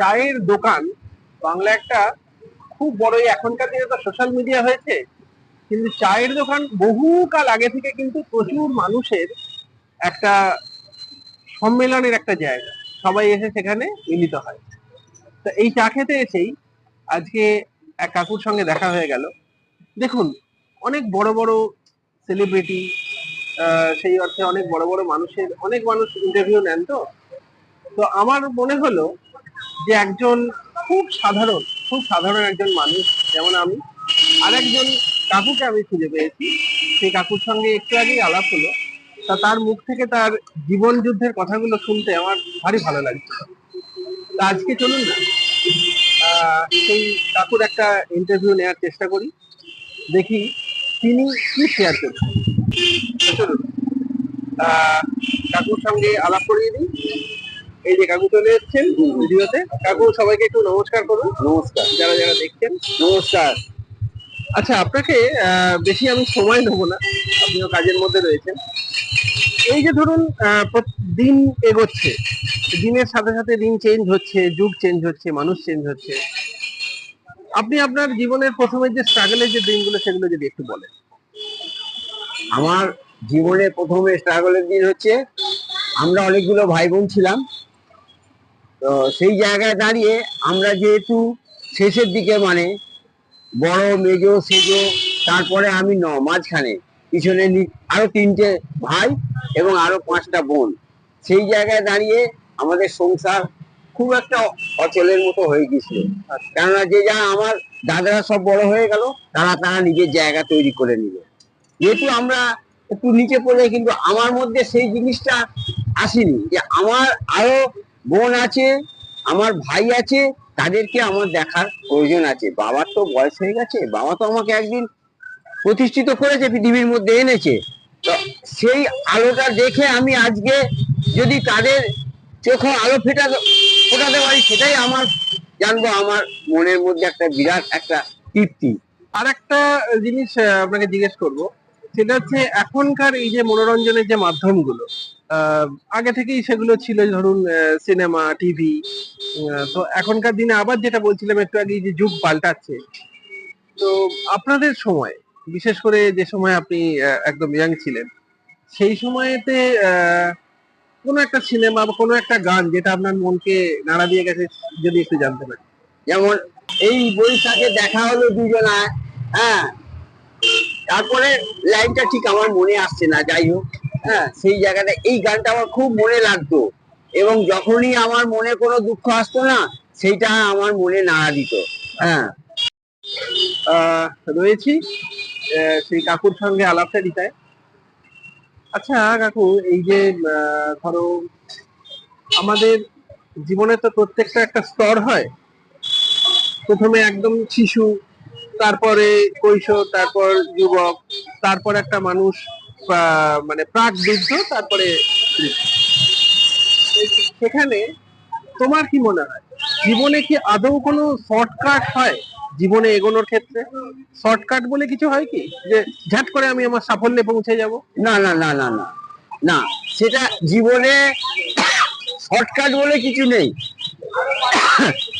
চায়ের দোকান বাংলা একটা খুব বড়ই এখনকার দিনে তো সোশ্যাল মিডিয়া হয়েছে, কিন্তু চায়ের দোকান বহুকাল আগে থেকে কিন্তু প্রচুর মানুষের একটা সম্মেলনের একটা জায়গা। সবাই এসে সেখানে মিলিত হয়। তো এই চা খেতে এসেই আজকে এক কাকুর সঙ্গে দেখা হয়ে গেল। দেখুন, অনেক বড় বড় সেলিব্রিটি সেই অর্থে অনেক বড় বড় মানুষের, অনেক মানুষ ইন্টারভিউ নেন তো। তো আমার মনে হলো যে একজন খুব সাধারণ খুব সাধারণ একজন মানুষ যেমন আমি আর একজন কাকুকে আমি খুঁজে পেয়েছি। সেই কাকুর সঙ্গে একটু আগেই আলাপ হলো। তা তার মুখ থেকে তার জীবন যুদ্ধের কথাগুলো শুনতে আমার ভারী ভালো লাগছে। তা আজকে চলুন না সেই কাকুর একটা ইন্টারভিউ নেওয়ার চেষ্টা করি। দেখি তিনি কি শেয়ার করছেন। চলুন কাকুর সঙ্গে আলাপ করিয়ে দিই। এই যে কাকু চলে এসছেন ভিডিওতে কাকু সবাইকে একটু নমস্কার করুন। নমস্কার। যারা যারা দেখছেন। নমস্কার। আচ্ছা আপনাকে বেশি আমি সময় নেব না। আপনিও কাজের মধ্যে রয়েছেন। এই যে ধরুন দিন এগোচ্ছে। দিনের সাথে সাথে দিন চেঞ্জ হচ্ছে যুগ চেঞ্জ হচ্ছে মানুষ চেঞ্জ হচ্ছে। আপনি আপনার জীবনের প্রথমে যে স্ট্রাগলের যে দিনগুলো সেগুলো যদি একটু বলেন। আমার জীবনে প্রথমে স্ট্রাগলের দিন হচ্ছে আমরা অনেকগুলো ভাই বোন ছিলাম। তো সেই জায়গায় দাঁড়িয়ে আমরা যেহেতু শেষের দিকে মানে বড় মেজো সেজো, তারপরে আমি ন, মাঝখানে, পিছনে আরও তিনটে ভাই এবং আরও পাঁচটা বোন। সেই জায়গায় দাঁড়িয়ে আমাদের সংসার খুব একটা অচলের মতো হয়ে গেছিল কেননা যে যা আমার দাদারা সব বড় হয়ে গেল, তারা তারা নিজের জায়গা তৈরি করে নিল যেহেতু আমরা একটু নিচে পড়ে কিন্তু আমার মধ্যে সেই জিনিসটা আসেনি যে আমার আরও বোন আছে, আমার ভাই আছে, তাদেরকে আমার দেখার প্রয়োজন আছে। বাবার তো বয়স হয়ে গেছে, বাবা তো আমাকে একদিন প্রতিষ্ঠিত করেছে, পৃথিবীর মধ্যে এনেছে। তো সেই আলোটা দেখে আমি আজকে যদি তাদের চোখে আলো ফেটাতে ফোটাতে পারি, সেটাই আমার জানব, আমার মনের মধ্যে একটা বিরাট একটা তৃপ্তি। আর একটা জিনিস আপনাকে জিজ্ঞেস করব, সেটা হচ্ছে এখনকার এই যে মনোরঞ্জনের যে মাধ্যমগুলো আগে থেকেই সেগুলো ছিল, ধরুন সিনেমা টিভি তো এখনকার দিনে আবার যেটা বলছিলাম একটু আগে যে যুগ পাল্টাচ্ছে। তো আপনাদের সময়, বিশেষ করে যে সময় আপনি একদম ইয়াং ছিলেন, সেই সময়েতে কোনো একটা সিনেমা বা কোনো একটা গান যেটা আপনার মনকে নাড়া দিয়ে গেছে, যদি একটু জানতে পারি। যেমন, এই বৈশাখে দেখা হলো দুজনায় হ্যাঁ? তারপরে লাইনটা ঠিক আমার মনে আসছে না, যাই হোক। হ্যাঁ সেই জায়গাটা, এই গানটা আমার খুব মনে লাগতো। এবং যখনই আমার মনে কোনো দুঃখ আসতো না, সেইটা আমার মনে নাড়া দিত। হ্যাঁ। রয়েছি সেই কাকুর সঙ্গে আলাপটা আলাপচারিতায়। আচ্ছা কাকু, এই যে ধরো, আমাদের জীবনে তো প্রত্যেকটা একটা স্তর হয়। প্রথমে একদম শিশু, তারপরে কৈশোর, তারপর যুবক, তারপর একটা মানুষ। মানে প্রাক বৃদ্ধ তারপরে সেখানে তোমার কি মনে হয়? জীবনে কি আদৌ কোনো শর্টকাট হয় জীবনে এগোনোর ক্ষেত্রে? শর্টকাট বলে কিছু হয় কি? যে ঝাট করে আমি আমার সাফল্যে পৌঁছে যাব? না না না না না না সেটা জীবনে শর্টকাট বলে কিছু নেই।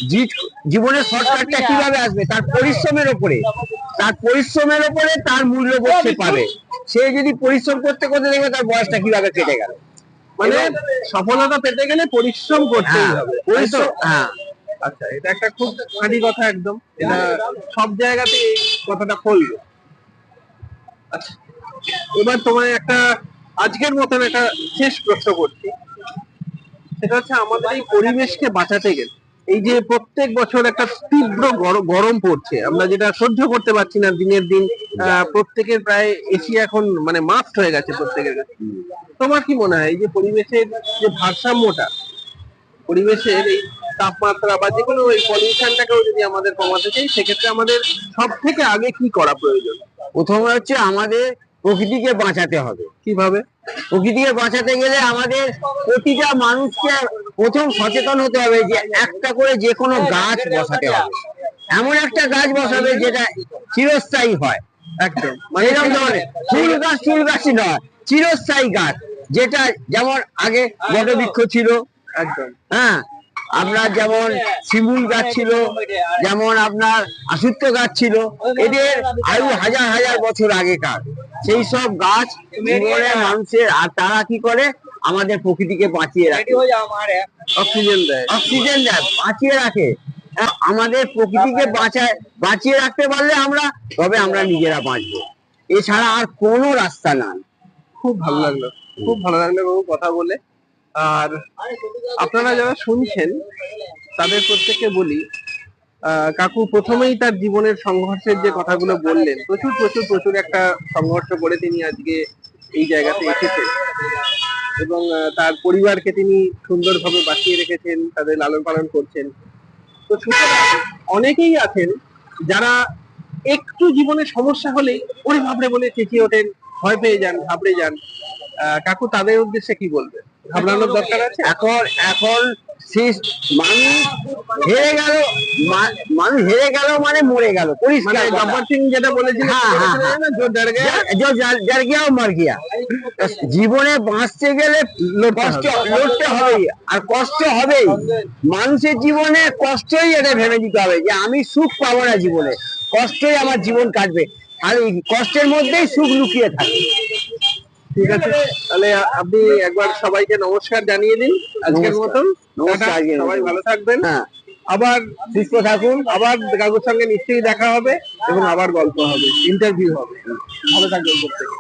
জি- জীবনে শর্টকাটটা কীভাবে আসবে? তার পরিশ্রমের উপরে তার পরিশ্রমের উপরে তার মূল্য সে পাবে। সে যদি পরিশ্রম করতে করতে দেখবে তার বয়সটা কীভাবে কেটে গেল। মানে সফলতা পেতে গেলে পরিশ্রম করতেই হ্যাঁ, হবে। পরিশ্রম হ্যাঁ। আচ্ছা এটা একটা খুব খাঁটি কথা একদম। এটা সব জায়গাতে কথাটা ফলবে আচ্ছা এবার তোমায় একটা আজকের মতন একটা শেষ প্রশ্ন করছি। সেটা হচ্ছে আমাদের এই পরিবেশকে বাঁচাতে গেলে এই যে প্রত্যেক বছর একটা তীব্র গর- গরম পড়ছে। আমরা যেটা সহ্য করতে পারছি না দিনের দিন। প্রত্যেকের প্রায় এসি এখন মানে মাস্ট হয়ে গেছে প্রত্যেকের কাছে। তোমার কি মনে হয় এই যে পরিবেশের যে ভারসাম্যটা পরিবেশের এই তাপমাত্রা বা যে কোনো এই পলিউশনটাকেও যদি আমাদের কমাতে চাই সেক্ষেত্রে আমাদের সব থেকে আগে কি করা প্রয়োজন? প্রথমে হচ্ছে আমাদের প্রকৃতিকে বাঁচাতে হবে। কীভাবে? প্রকৃতিকে বাঁচাতে গেলে আমাদের প্রতিটা মানুষকে প্রথম সচেতন হতে হবে যে একটা করে যে কোনো গাছ বসাতে হবে। এমন একটা গাছ বসাবে যেটা চিরস্থায়ী হয়। একদম। মানে এরকম ধরনের। ফুল গাছ ফুল গাছই নয় চিরস্থায়ী গাছ। যেটা যেমন আগে বটবৃক্ষ ছিল। একদম। হ্যাঁ আপনার যেমন শিমুল গাছ ছিল যেমন আপনার আসুত্ব গাছ ছিল। এদের আয়ু হাজার হাজার বছর আগেকার। সেই সব গাছ মানুষের আর তারা কি করে? আমাদের প্রকৃতিকে বাঁচিয়ে রাখে। অক্সিজেন দেয়। অক্সিজেন দেয় বাঁচিয়ে রাখে। আমাদের প্রকৃতিকে বাঁচায় বাঁচিয়ে রাখতে পারলে আমরা তবে আমরা নিজেরা বাঁচবো। এছাড়া আর কোনো রাস্তা নাই খুব ভালো লাগল খুব ভালো লাগল বাবু কথা বলে। আর আপনারা যারা শুনছেন তাদের প্রত্যেককে বলি কাকু প্রথমেই তার জীবনের সংঘর্ষের যে কথাগুলো বললেন, প্রচুর প্রচুর প্রচুর একটা সংঘর্ষ করে তিনি আজকে এই জায়গাতে এসেছেন। এবং তার পরিবারকে তিনি সুন্দরভাবে বাঁচিয়ে রেখেছেন, তাদের লালন পালন করছেন। তো অনেকেই আছেন যারা একটু জীবনে সমস্যা হলেই, ওরে ভাবরে বলে চেঁচিয়ে ওঠেন, ভয় পেয়ে যান, ঘাবড়ে যান। কাকু, তাদের উদ্দেশ্যে কি বলবে ঘাবড়ানোর দরকার আছে? এখন এখন মানুষ হেরে গেল মানুষ হেরে গেল মানে মরে গেল। পরিষ্কার গব্বর সিং যেটা বলেছিলেন। না, জোর ডর গয়া। যা- যা- যা- যার গিয়া জীবনে বাঁচতে গেলে কষ্ট লড়তে হবে আর কষ্ট হবেই। মানুষের জীবনে কষ্টই এটা ভেবে দিতে হবে যে আমি সুখ পাবো না জীবনে। কষ্টই আমার জীবন কাটবে। আর এই কষ্টের মধ্যেই সুখ লুকিয়ে থাকে। ঠিক আছে তাহলে আপনি একবার সবাইকে নমস্কার জানিয়ে দিন আজকের মতন। নমস্কার, সবাই ভালো থাকবেন। হ্যাঁ। আবার সুস্থ থাকুন আবার কাকুর সঙ্গে নিশ্চয়ই দেখা হবে এবং আবার গল্প হবে ইন্টারভিউ হবে। ভালো থাকবেন প্রত্যেকে।